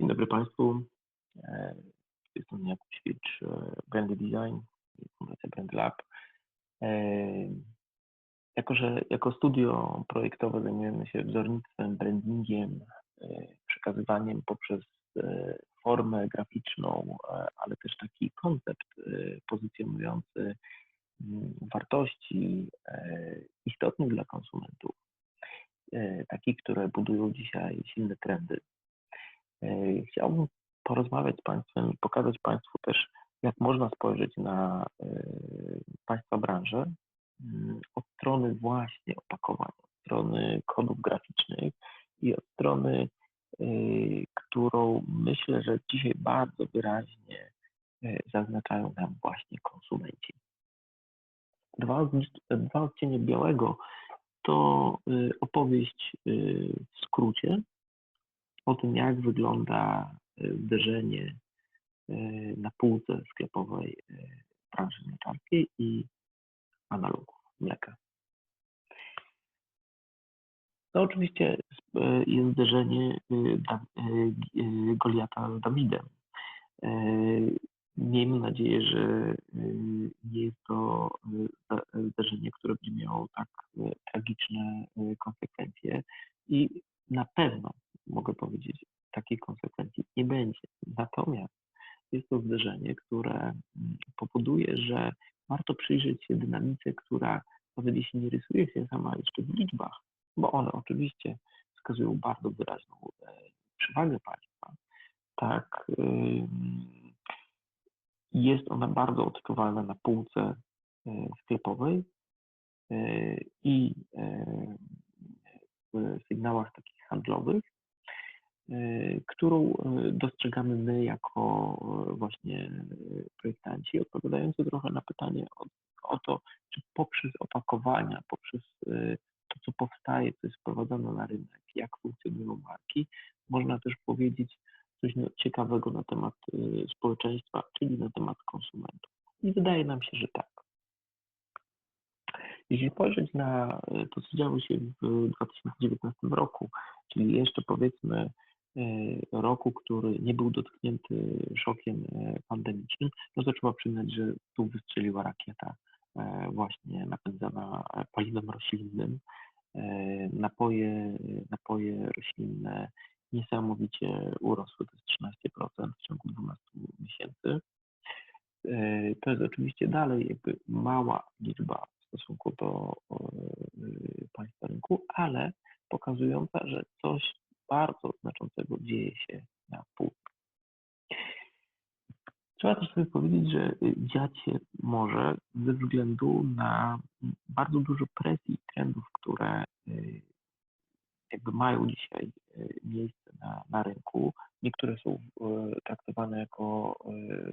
Dzień dobry Państwu. E, Jestem Jakub Świecz, e, Brandy Design, Fundacja Brand Lab. E, jako, że jako studio projektowe zajmujemy się wzornictwem, brandingiem, przekazywaniem poprzez formę graficzną, ale też taki koncept pozycjonujący mm, wartości istotnych dla konsumentów, takich, które budują dzisiaj silne trendy chciałbym porozmawiać z Państwem i pokazać Państwu też, jak można spojrzeć na e, Państwa branżę mm, od strony właśnie opakowania, od strony kodów graficznych i od strony, którą myślę, że dzisiaj bardzo wyraźnie zaznaczają nam właśnie konsumenci. Dwa, dwa odcienie białego to opowieść w skrócie o tym, jak wygląda e, zderzenie e, na półce sklepowej e, branży mleczarskiej i analogów mleka. To oczywiście jest zderzenie Goliata z Dawidem. Miejmy nadzieję, że nie jest to zderzenie, które będzie miało tak tragiczne konsekwencje i na pewno mogę powiedzieć, takiej konsekwencji nie będzie. Natomiast jest to zderzenie, które mm, powoduje, że warto przyjrzeć się dynamice, która nawet jeśli nie rysuje się sama jeszcze w liczbach, bo one oczywiście wskazują bardzo wyraźną e, przewagę państwa, tak jest ona bardzo odczuwalna na półce e, sklepowej e, i w sygnałach takich handlowych, którą y, dostrzegamy my jako y, właśnie projektanci, odpowiadający trochę na pytanie o, o to, czy poprzez opakowania, poprzez to, co powstaje, co jest wprowadzane na rynek, jak funkcjonują marki, można też powiedzieć coś ciekawego na temat społeczeństwa, czyli na temat konsumentów. I wydaje nam się, że tak. Jeśli spojrzeć na to, co działo się w 2019 roku, czyli jeszcze powiedzmy roku, który nie był dotknięty szokiem e, pandemicznym, no to trzeba przyznać, że tu wystrzeliła rakieta e, właśnie napędzana paliwem roślinnym. Napoje, napoje roślinne niesamowicie urosły, to jest 13% w ciągu 12 miesięcy. To jest oczywiście dalej jakby mała liczba w stosunku do państwa rynku, ale pokazująca, że coś bardzo znaczącego dzieje się na półce. Trzeba też sobie powiedzieć, że dziać się może ze względu na bardzo dużo presji i trendów, które y, jakby mają dzisiaj y, miejsce na, na rynku. Niektóre są y, traktowane jako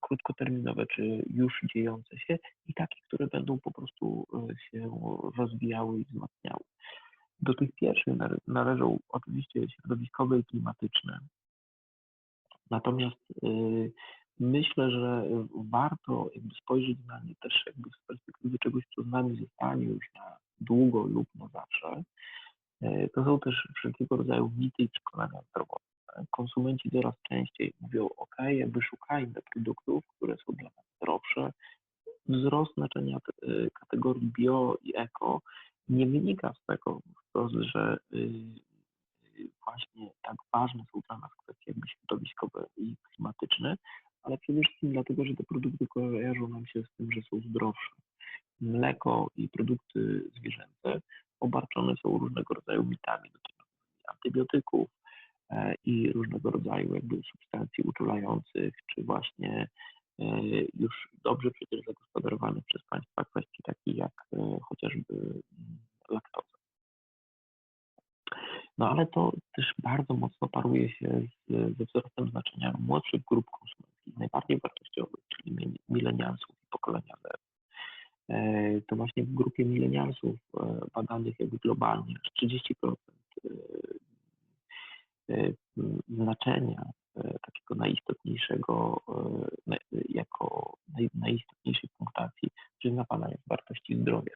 krótkoterminowe czy już dziejące się i takie, które będą po prostu się rozwijały i wzmacniały. Do tych pierwszych należą oczywiście środowiskowe i klimatyczne. Natomiast y, myślę, że warto spojrzeć na nie też jakby z perspektywy czegoś, co z nami zostanie już na długo lub na zawsze. Y, to są też wszelkiego rodzaju mity i przekonania zdrowotne. Konsumenci coraz częściej mówią, OK, jakby szukajmy produktów, które są dla nas zdrowsze. Wzrost znaczenia y, kategorii bio i eko nie wynika z tego wprost, że y, właśnie tak ważne są dla nas kwestie środowiskowe i klimatyczne, ale przede wszystkim dlatego, że te produkty kojarzą nam się z tym, że są zdrowsze. Mleko i produkty zwierzęce obarczone są różnego rodzaju mitami dotyczącymi antybiotyków e, i różnego rodzaju jakby substancji uczulających, czy właśnie już dobrze przecież zagospodarowanych przez państwa kwestii takich jak e, chociażby laktozę. No ale to też bardzo mocno paruje się z, ze wzrostem znaczenia młodszych grup konsumenckich, najbardziej wartościowych, czyli milenialsów i pokolenia Z. E, to właśnie w grupie milenialsów e, badanych jakby globalnie aż 30% e, znaczenia takiego najistotniejszego, jako najistotniejszej punktacji przyznawana jest wartości zdrowia.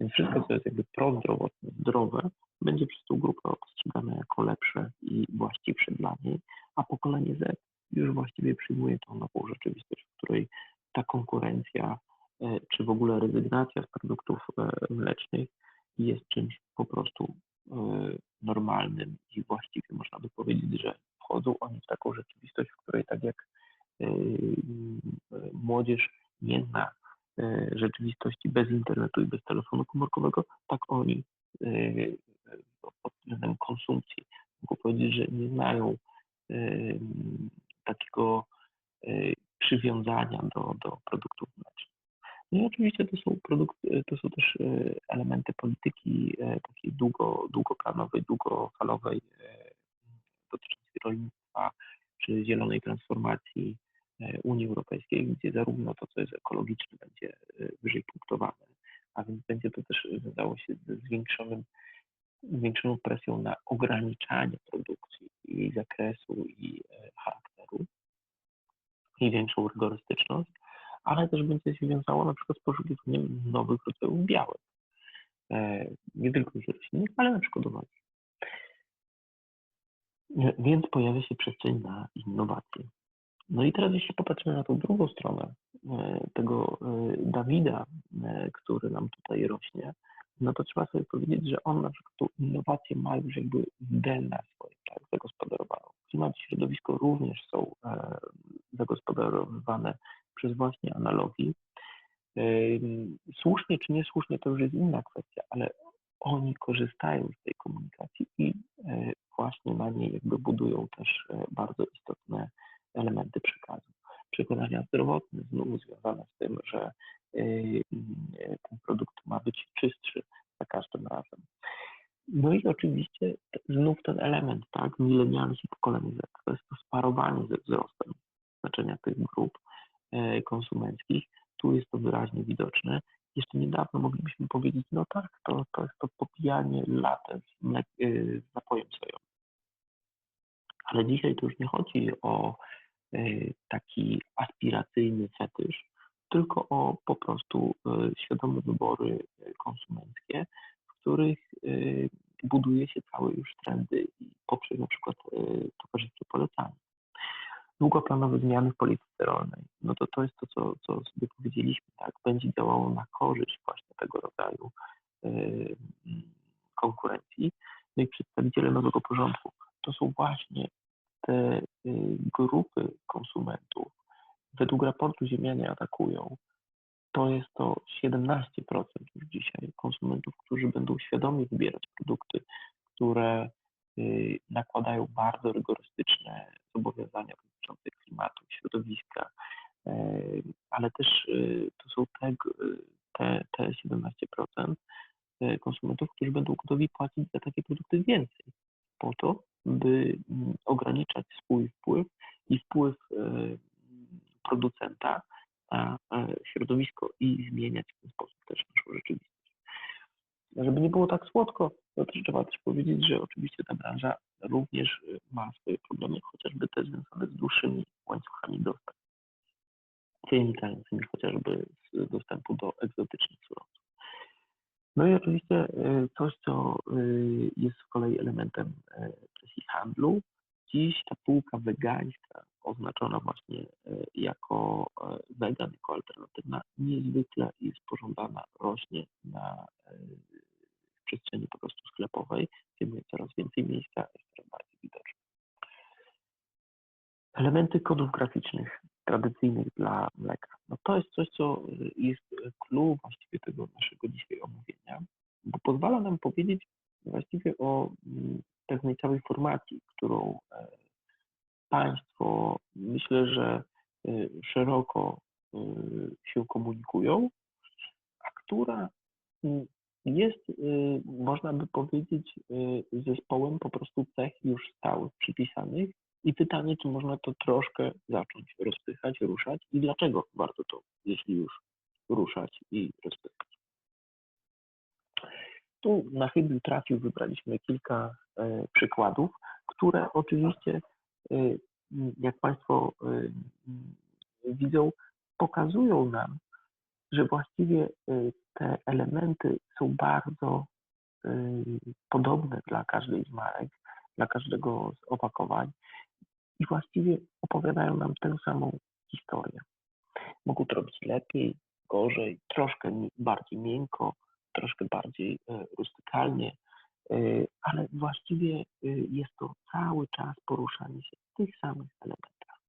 Więc wszystko, co jest jakby prozdrowotne, zdrowe, będzie przez tą grupę postrzegane jako lepsze i właściwsze dla niej, a pokolenie Z już właściwie przyjmuje tą nową rzeczywistość, w której ta konkurencja, e, czy w ogóle rezygnacja z produktów e, mlecznych jest czymś po prostu e, normalnym i właściwie można by powiedzieć, że wchodzą oni w taką rzeczywistość, w której tak jak młodzież nie zna rzeczywistości bez internetu i bez telefonu komórkowego, tak oni pod względem konsumpcji mogą powiedzieć, że nie znają takiego przywiązania do, do produktów mlecznych. No i oczywiście to są, produkty, to są też elementy polityki takiej długo, długoplanowej, długofalowej rolnictwa czy zielonej transformacji Unii Europejskiej, gdzie zarówno to, co jest ekologiczne, będzie wyżej punktowane, a więc będzie to też wiązało się ze zwiększonym presją na ograniczanie produkcji i zakresu i e, charakteru i większą rygorystyczność, ale też będzie się wiązało na przykład z poszukiwaniem nowych rodzajów białek. E, nie tylko z roślinnych, ale na przykład uwagi. Więc pojawia się przestrzeń na innowacje. No i teraz jeśli popatrzymy na tą drugą stronę e, tego Dawida, który nam tutaj rośnie, no to trzeba sobie powiedzieć, że on na przykład tą innowację ma już jakby w DNA swoim, tak, zagospodarowaną. Klimat i środowisko również są e, zagospodarowywane przez właśnie analogii. E, słusznie czy niesłusznie to już jest inna kwestia, ale oni korzystają z tej komunikacji i e, właśnie na niej jakby budują też e, bardzo istotne elementy przekazu. Przekonania zdrowotne znów związane z tym, że Y, ten produkt ma być czystszy za każdym razem. No i oczywiście znów ten element, tak, milenialność i pokolenie Z, to jest to sparowanie ze wzrostem znaczenia tych grup e, konsumenckich. Tu jest to wyraźnie widoczne. Jeszcze niedawno moglibyśmy powiedzieć, no tak, to, to jest to popijanie latem z, y, z napojem sojowym. Ale dzisiaj to już nie chodzi o y, taki aspiracyjny fetysz, tylko o po prostu e, świadome wybory konsumenckie, w których buduje się całe już trendy poprzez na przykład towarzyskie polecanie. Długoplanowe zmiany w polityce rolnej, no to to jest to, co, co sobie powiedzieliśmy, tak, będzie działało na korzyść właśnie tego rodzaju konkurencji. No i przedstawiciele nowego porządku. To są właśnie te grupy konsumentów, według raportu Ziemianie atakują, to jest to 17% już dzisiaj konsumentów, którzy będą świadomie wybierać produkty, które y, nakładają bardzo rygorystyczne zobowiązania dotyczące klimatu, środowiska, y, ale też y, to są te, te, te 17% konsumentów, którzy będą gotowi płacić za takie produkty więcej, po to, by mm, ograniczać swój wpływ i wpływ producenta na środowisko i zmieniać w ten sposób też naszą rzeczywistość. Żeby nie było tak słodko, to też trzeba też powiedzieć, że oczywiście ta branża również y, ma swoje problemy, chociażby te związane z dłuższymi łańcuchami dostaw, wynikającymi chociażby z dostępu do egzotycznych surowców. No i oczywiście y, coś, co y, jest z kolei elementem presji handlu. Dziś ta półka wegańska oznaczona właśnie jako wegan, jako alternatywna, niezwykle jest pożądana, rośnie na przestrzeni po prostu sklepowej, zajmuje coraz więcej miejsca, jest coraz bardziej widoczna. Elementy kodów graficznych tradycyjnych dla mleka. No to jest coś, co jest clue właściwie tego naszego dzisiaj omówienia, bo pozwala nam powiedzieć właściwie o mm, pewnej całej formacji, którą państwo myślę, że y, szeroko y, się komunikują, a która y, jest, można by powiedzieć, zespołem po prostu cech już stałych, przypisanych i pytanie, czy można to troszkę zacząć rozpychać, ruszać i dlaczego warto to, jeśli już ruszać i rozpychać. Tu na chybił trafił wybraliśmy kilka przykładów, które oczywiście Y, jak Państwo y, widzą, pokazują nam, że właściwie te elementy są bardzo podobne dla każdej z marek, dla każdego z opakowań i właściwie opowiadają nam tę samą historię. Mogą to robić lepiej, gorzej, troszkę bardziej miękko, troszkę bardziej e, rustykalnie, e, ale właściwie e, jest to cały czas poruszanie się w tych samych elementach.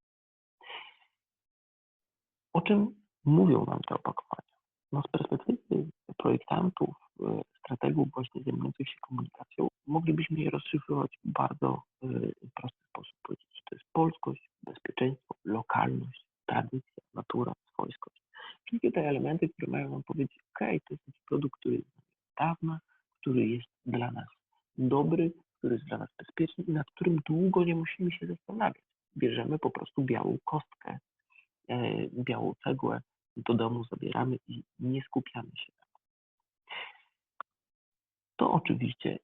O czym mówią nam te opakowania? No z perspektywy projektantów, e, strategów właśnie zajmujących się komunikacją, moglibyśmy je rozszyfrować w bardzo e, prosty sposób. Powiedzieć, że to jest polskość, bezpieczeństwo, lokalność, tradycja, natura, swojskość. Wszystkie te elementy, które mają nam powiedzieć, ok, to jest taki produkt, który jest dawna, który jest dla nas dobry, który jest dla nas bezpieczny i nad którym długo nie musimy się zastanawiać. Bierzemy po prostu białą kostkę, e, białą cegłę, do domu zabieramy i nie skupiamy się na tym. To oczywiście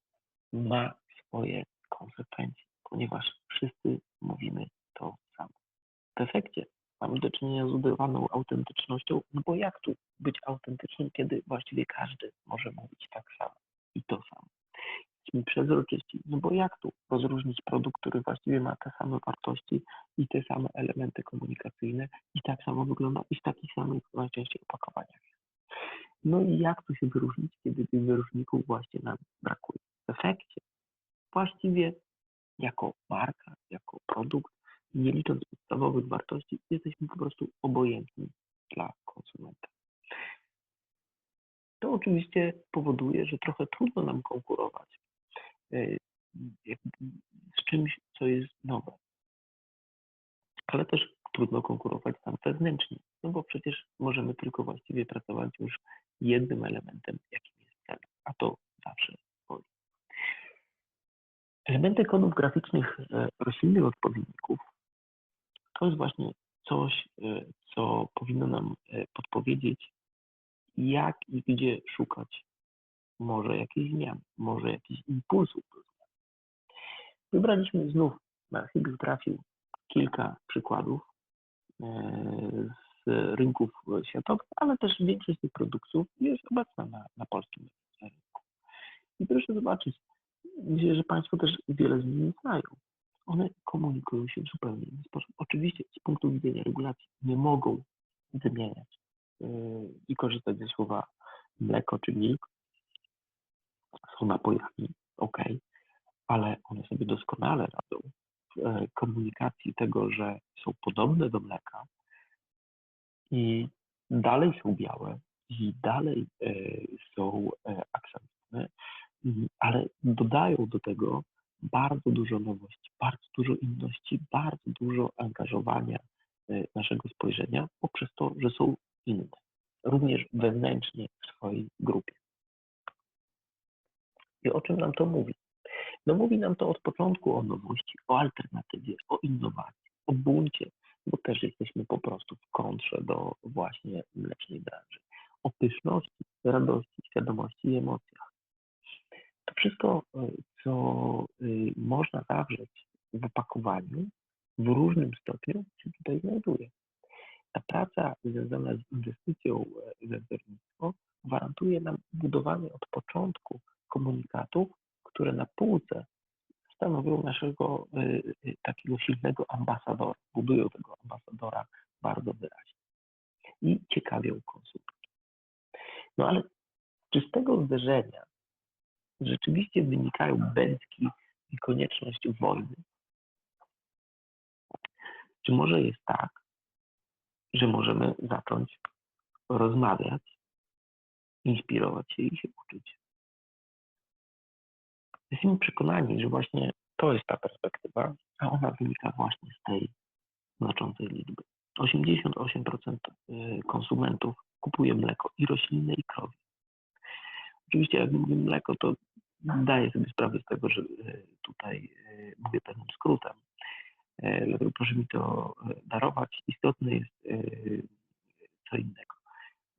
ma swoje konsekwencje, ponieważ wszyscy mówimy to samo. W efekcie mamy do czynienia z udawaną autentycznością, no bo jak tu być autentycznym, kiedy właściwie każdy może mówić tak samo i to samo. Jesteśmy przezroczyści, no bo jak tu rozróżnić produkt, który właściwie ma te same wartości i te same elementy komunikacyjne i tak samo wygląda i w takich samych najczęściej opakowaniach. No i jak tu się wyróżnić, kiedy tych wyróżników właśnie nam brakuje? W efekcie właściwie jako marka, jako produkt, nie licząc podstawowych wartości, jesteśmy po prostu obojętni dla konsumenta. To oczywiście powoduje, że trochę trudno nam konkurować z czymś, co jest nowe. Ale też trudno konkurować tam wewnętrznie, no bo przecież możemy tylko właściwie pracować już jednym elementem, jakim jest cel, a to zawsze boli. Elementy kodów graficznych e, roślinnych odpowiedników to jest właśnie coś, e, co powinno nam e, podpowiedzieć, jak i gdzie szukać może jakichś zmian, może jakichś impulsów do zmian. Wybraliśmy znów, na chybił trafił kilka przykładów e, z rynków światowych, ale też większość tych produktów jest obecna na, na polskim rynku. I proszę zobaczyć, myślę, że Państwo też wiele z nich znają. One komunikują się w zupełnie inny sposób. Oczywiście z punktu widzenia regulacji nie mogą wymieniać yy, i korzystać ze słowa mleko czy milk. Są napojami, ok, ale one sobie doskonale radzą w e, komunikacji tego, że są podobne do mleka i dalej są białe i dalej e, są e, akcentowane, mhm, ale dodają do tego bardzo dużo nowości, bardzo dużo inności, bardzo dużo angażowania naszego spojrzenia poprzez to, że są inne, również wewnętrznie w swojej grupie. I o czym nam to mówi? No mówi nam to od początku o nowości, o alternatywie, o innowacji, o buncie, bo też jesteśmy po prostu w kontrze do właśnie mlecznej branży, o pyszności, radości, świadomości i emocjach. To wszystko, e, co y, można zawrzeć w opakowaniu, w różnym stopniu się tutaj znajduje. Ta praca związana z inwestycją e, we wzornictwo gwarantuje nam budowanie od początku komunikatów, które na półce stanowią naszego y, y, takiego silnego ambasadora, budują tego ambasadora bardzo wyraźnie i ciekawią konsumentów. No ale czy z tego zderzenia rzeczywiście wynikają bęcki i konieczność wojny? Czy może jest tak, że możemy zacząć rozmawiać, inspirować się i się uczyć? Jesteśmy przekonani, że właśnie to jest ta perspektywa, a ona wynika właśnie z tej znaczącej liczby. 88% y, konsumentów kupuje mleko i roślinne, i krowie. Oczywiście, jak mówię mleko, to zdaję sobie sprawę z tego, że y, tutaj y, mówię pewnym skrótem. Dlatego proszę mi to darować. Istotne jest co innego.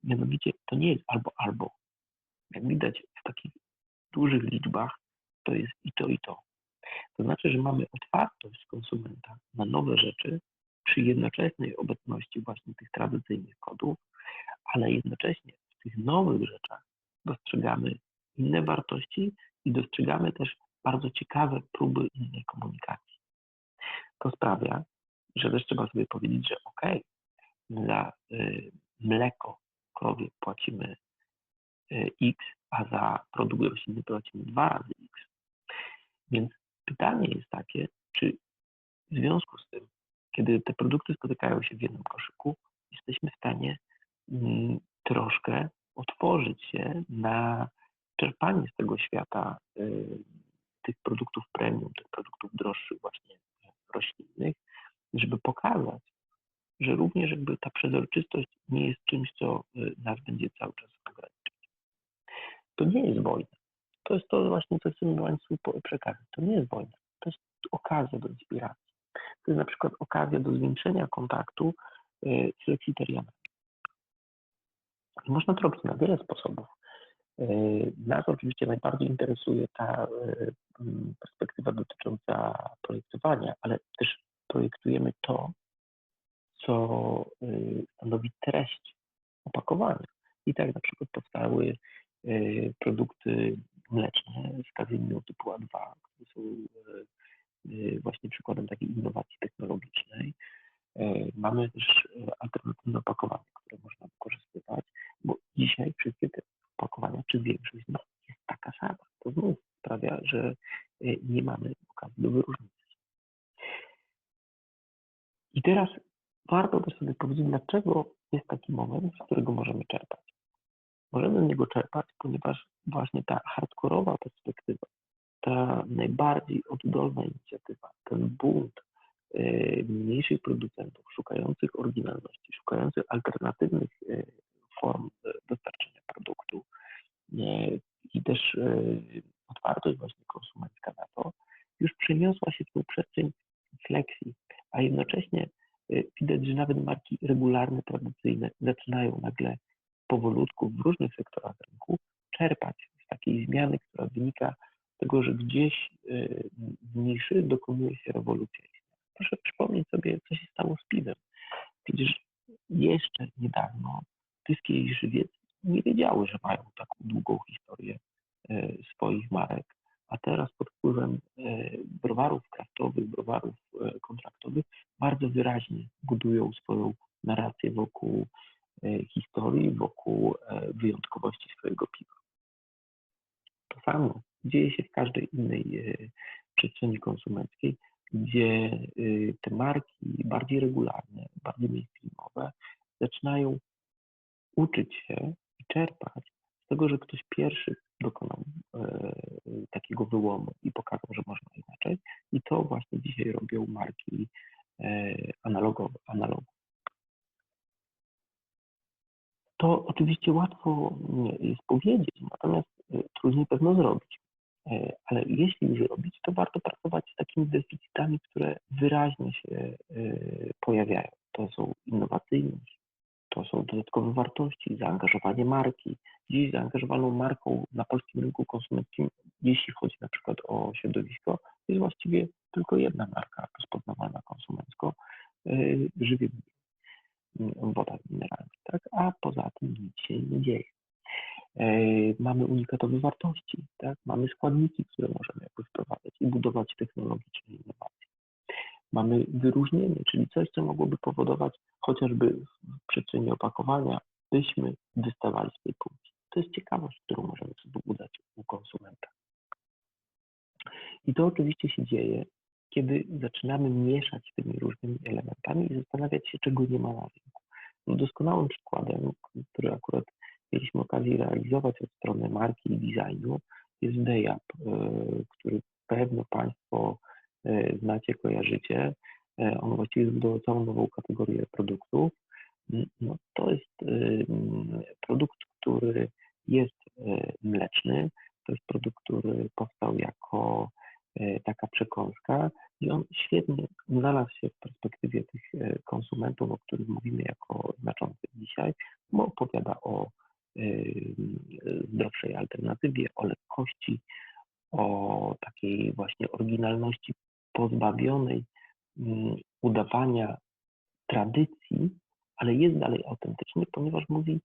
Mianowicie to nie jest albo albo. Jak widać w takich dużych liczbach, to jest i to, i to. To znaczy, że mamy otwartość konsumenta na nowe rzeczy przy jednoczesnej obecności właśnie tych tradycyjnych kodów, ale jednocześnie w tych nowych rzeczach dostrzegamy inne wartości i dostrzegamy też bardzo ciekawe próby innej komunikacji. To sprawia, że też trzeba sobie powiedzieć, że ok, za y, mleko krowie płacimy y, X, a za produkt roślinny płacimy dwa razy. Więc pytanie jest takie, czy w związku z tym, kiedy te produkty spotykają się w jednym koszyku, jesteśmy w stanie mm, troszkę otworzyć się na czerpanie z tego świata y, tych produktów premium, tych produktów droższych właśnie roślinnych, żeby pokazać, że również jakby ta przezroczystość nie jest czymś, co y, nas będzie cały czas ograniczać. To nie jest wojna. To jest to właśnie, co chcemy Państwu przekazać. To nie jest wojna. To jest okazja do inspiracji. To jest na przykład okazja do zwiększenia kontaktu y, z leksitarianami. Można to robić na wiele sposobów. Y, nas oczywiście najbardziej interesuje ta perspektywa dotycząca projektowania, ale też projektujemy to, co y, stanowi treść opakowania. I tak na przykład powstały y, produkty mleczne z kazynią typu A2, które są y, właśnie przykładem takiej innowacji technologicznej. Mamy też alternatywne opakowania, które można wykorzystywać, bo dzisiaj wszystkie te opakowania, czy większość no, jest taka sama. To znów sprawia, że nie mamy okazji do wyróżnienia. I teraz warto też sobie powiedzieć, dlaczego jest taki moment, z którego możemy czerpać. Możemy z niego czerpać, ponieważ właśnie ta hardkorowa perspektywa, ta najbardziej oddolna inicjatywa, ten bunt y, mniejszych producentów szukających oryginalności, szukających alternatywnych y, form y, dostarczenia produktu i też otwartość właśnie konsumencka na to, już przeniosła się w tą przestrzeń flexi, a jednocześnie widać, że nawet marki regularne, tradycyjne zaczynają nagle powolutku w różnych sektorach rynku czerpać z takiej zmiany, która wynika z tego, że gdzieś y, w niszy dokonuje się rewolucja. Proszę przypomnieć sobie, co się stało z piwem. Przecież jeszcze niedawno wszystkie i żywiec nie wiedziały, że mają taką długą historię y, swoich marek, a teraz pod wpływem browarów kraftowych, browarów kontraktowych bardzo wyraźnie budują swoją narrację wokół historii, wokół wyjątkowości swojego piwa. To samo dzieje się w każdej innej e, przestrzeni konsumenckiej, gdzie te marki bardziej regularne, bardziej mainstreamowe zaczynają uczyć się i czerpać z tego, że ktoś pierwszy dokonał takiego wyłomu i pokazał, że można inaczej. I to właśnie dzisiaj robią marki E, analogowe, analogu. To oczywiście łatwo jest powiedzieć, natomiast e, trudniej pewno zrobić. E, ale jeśli już robić, to warto pracować z takimi deficytami, które wyraźnie się pojawiają. To są innowacyjność, to są dodatkowe wartości, zaangażowanie marki. Dziś zaangażowaną marką na polskim rynku konsumenckim, jeśli chodzi na przykład o środowisko, jest właściwie tylko jedna marka rozpoznawana konsumencko, y, żywie woda mineralna, tak? a poza tym nic się nie dzieje. Mamy unikatowe wartości, tak? mamy składniki, które możemy jakby wprowadzać i budować technologiczne innowacje. Mamy wyróżnienie, czyli coś, co mogłoby powodować chociażby w przestrzeni opakowania, byśmy wystawali z tej półki. To jest ciekawość, którą możemy sobie budować u konsumenta. I to oczywiście się dzieje, kiedy zaczynamy mieszać tymi różnymi elementami i zastanawiać się, czego nie ma na rynku. No doskonałym przykładem, który akurat mieliśmy okazję realizować od strony marki i designu, jest Dayap, e, który pewno Państwo e, znacie, kojarzycie. E, on właściwie zbudował całą nową kategorię produktów. No, to jest produkt, który jest mleczny. To jest produkt, który powstał jako taka przekąska i on świetnie znalazł się w perspektywie tych konsumentów, o których mówimy jako znaczących dzisiaj, bo opowiada o zdrowszej alternatywie, o lekkości, o takiej właśnie oryginalności pozbawionej mm, udawania tradycji, ale jest dalej autentyczny, ponieważ mówi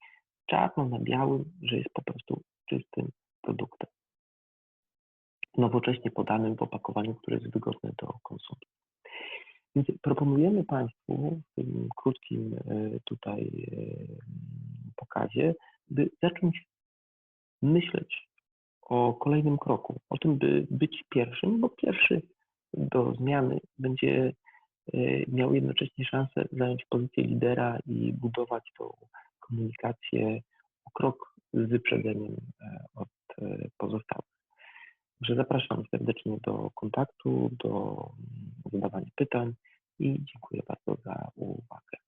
czarno na białym, że jest po prostu czystym produktem nowocześnie podanym w opakowaniu, które jest wygodne do konsumpcji. Więc proponujemy Państwu w tym krótkim e, tutaj pokazie, by zacząć myśleć o kolejnym kroku, o tym, by być pierwszym, bo pierwszy do zmiany będzie e, miał jednocześnie szansę zająć pozycję lidera i budować tą komunikację o krok z wyprzedzeniem od pozostałych. Także zapraszam serdecznie do kontaktu, do zadawania pytań i dziękuję bardzo za uwagę.